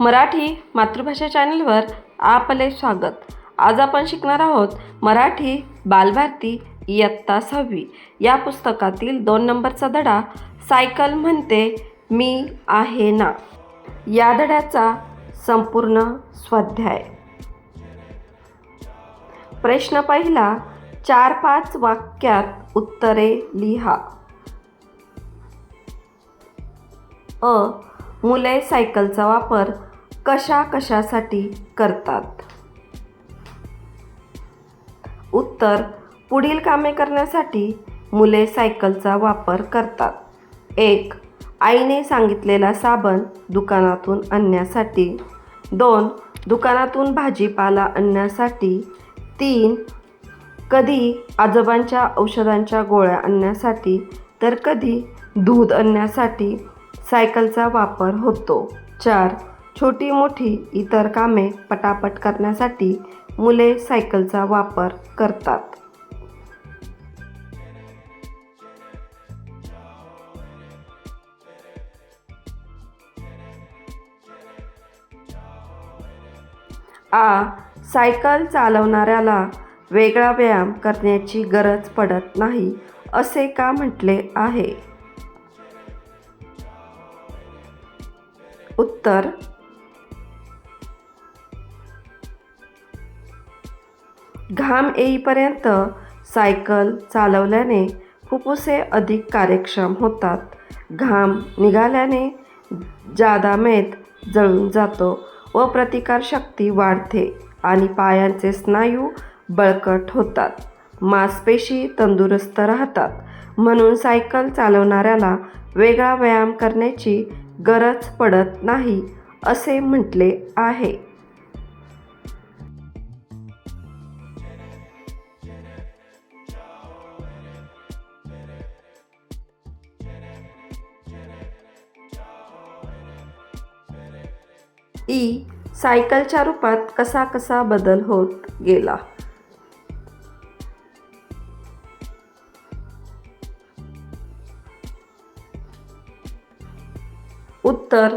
मराठी मातृभाषा चॅनलवर आपले स्वागत. आज आपण शिकणार आहोत मराठी बालभारती इयत्ता सहावी. या पुस्तकातील दोन नंबरचा धडा सायकल म्हणते मी आहे ना? या धड्याचा संपूर्ण स्वाध्याय. प्रश्न पहिला चार पाच वाक्यात उत्तरे लिहा. अ मुले सायकलचा वापर कशा कशासाठी करतात? उत्तर पुढील कामे करण्यासाठी मुले सायकलचा वापर करतात. एक आईने सांगितलेला साबण दुकानातून आणण्यासाठी. दोन दुकानातून भाजीपाला आणण्यासाठी. तीन कधी आजोबांच्या औषधांच्या गोळ्या आणण्यासाठी तर कधी दूध आणण्यासाठी. सायकलचा वापर होतो. चार छोटी मोठी इतर कामे पटापट करण्यासाठी मुले सायकलचा वापर करतात. आ सायकल चालवणाऱ्याला वेगळा व्यायाम करण्याची गरज पडत नाही असे का म्हटले आहे? उत्तर. घाम येईपर्यंत सायकल चालवल्याने फुफ्फुसे अधिक कार्यक्षम होतात. घाम निघाल्याने जादामेद जळून जातो व प्रतिकारशक्ती वाढते आणि पायांचे स्नायू बळकट होतात. मांसपेशी तंदुरुस्त राहतात. म्हणून सायकल चालवणाऱ्याला वेगळा व्यायाम करण्याची गरज पडत नाही असे म्हटले आहे. ई सायकलच्या रूपात कसा कसा बदल होत गेला? उत्तर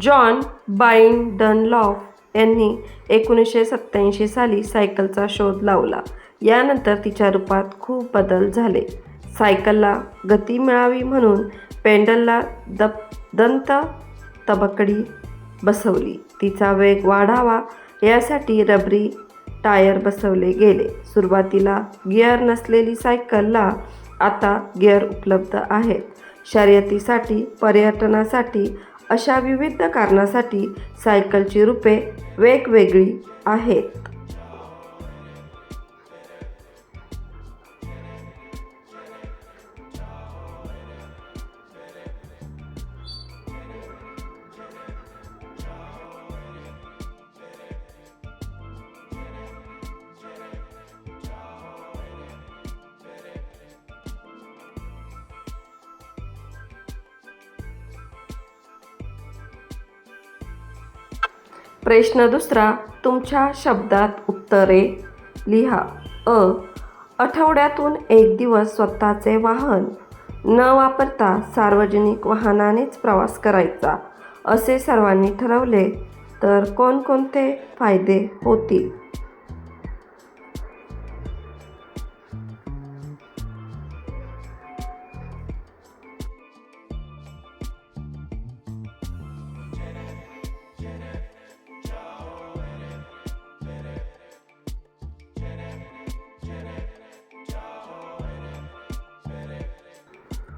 जॉन बाईन डनलॉफ यांनी एकोणीसशे सत्त्याऐंशी साली सायकलचा शोध लावला. यानंतर तिच्या रूपात खूप बदल झाले. सायकलला गती मिळावी म्हणून पेंडलला दप दंत तबकडी बसवली. तिचा वेग वाढावा यासाठी रबरी टायर बसवले गेले. सुरुवातीला गिअर नसलेली सायकलला आता गिअर उपलब्ध आहेत. शर्यतीसाठी पर्यटनासाठी अशा विविध कारणासाठी सायकलची रूपे वेगवेगळी आहेत. प्रश्न दुसरा तुमच्या शब्दात उत्तरे लिहा. अ. आठवड्यातून एक दिवस स्वतःचे वाहन न वापरता सार्वजनिक वाहनानेच प्रवास करायचा असे सर्वांनी ठरवले तर कोणकोणते फायदे होतील?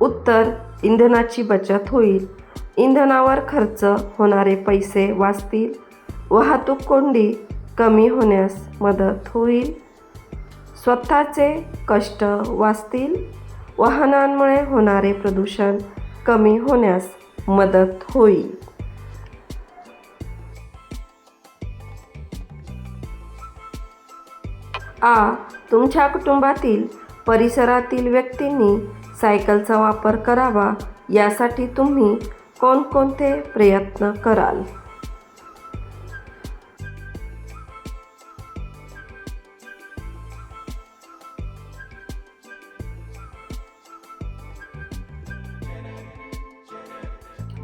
उत्तर इंधनाची बचत होईल. इंधनावर खर्च होणारे पैसे वाचतील. वाहतूक कोंडी कमी होण्यास मदत होईल. स्वतःचे कष्ट वाचतील. वाहनांमुळे होणारे प्रदूषण कमी होण्यास मदत होईल. आ. तुमच्या कुटुंबातील परिसरातील व्यक्तींनी सायकलचा वापर करावा यासाठी तुम्ही कोणकोणते प्रयत्न कराल?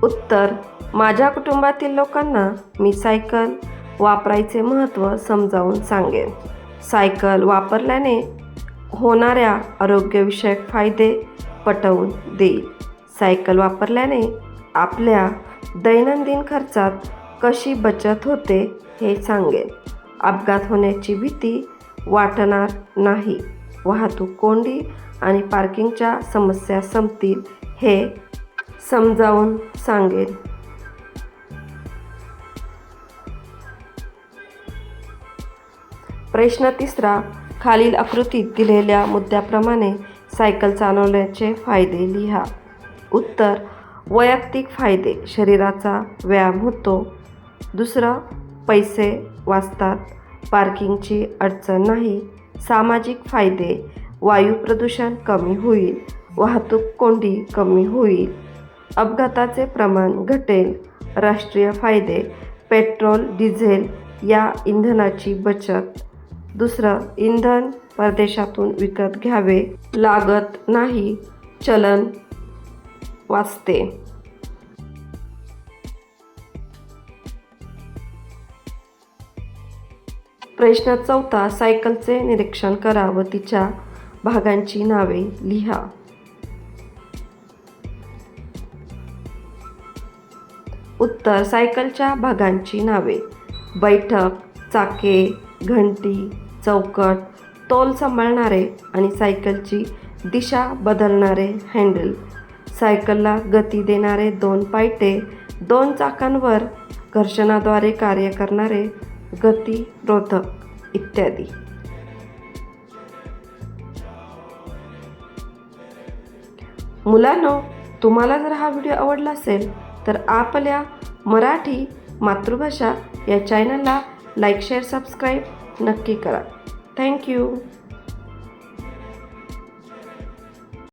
उत्तर माझ्या कुटुंबातील लोकांना मी सायकल वापरायचे महत्त्व समजावून सांगेन. सायकल वापरल्याने होणाऱ्या आरोग्यविषयक फायदे पटवून देईल सायकल वापरल्याने आपल्या दैनंदिन खर्चात कशी बचत होते हे सांगेन. अपघात होण्याची भीती वाटणार नाही. वाहतूक कोंडी आणि पार्किंगच्या समस्या संपतील हे समजावून सांगेन. प्रश्न तिसरा. खालील आकृतीत दिलेल्या मुद्द्याप्रमाणे सायकल चालवण्याचे फायदे लिहा. उत्तर वैयक्तिक फायदे. शरीराचा व्यायाम होतो. दुसरं पैसे वाचतात. पार्किंगची अडचण नाही. सामाजिक फायदे. वायू प्रदूषण कमी होईल. वाहतूक कोंडी कमी होईल. अपघाताचे प्रमाण घटेल. राष्ट्रीय फायदे. पेट्रोल डिझेल या इंधनाची बचत. दुसरं इंधन परदेशातून विकत घ्यावे लागत नाही. चलन वाचते. प्रश्न चौथा सायकलचे निरीक्षण करा व तिच्या भागांची नावे लिहा. उत्तर सायकलच्या भागांची नावे. बैठक चाके घंटी चौकट तोल सांभाळणारे आणि सायकलची दिशा बदलणारे हँडल. सायकलला गती देणारे दोन पायटे दोन चाकांवर घर्षणाद्वारे कार्य करणारे गतिरोधक इत्यादी. मुलांनो तुम्हाला जर हा व्हिडिओ आवडला असेल तर आपल्या मराठी मातृभाषा या चॅनलला लाईक शेअर सबस्क्राईब नक्की करा. Thank you.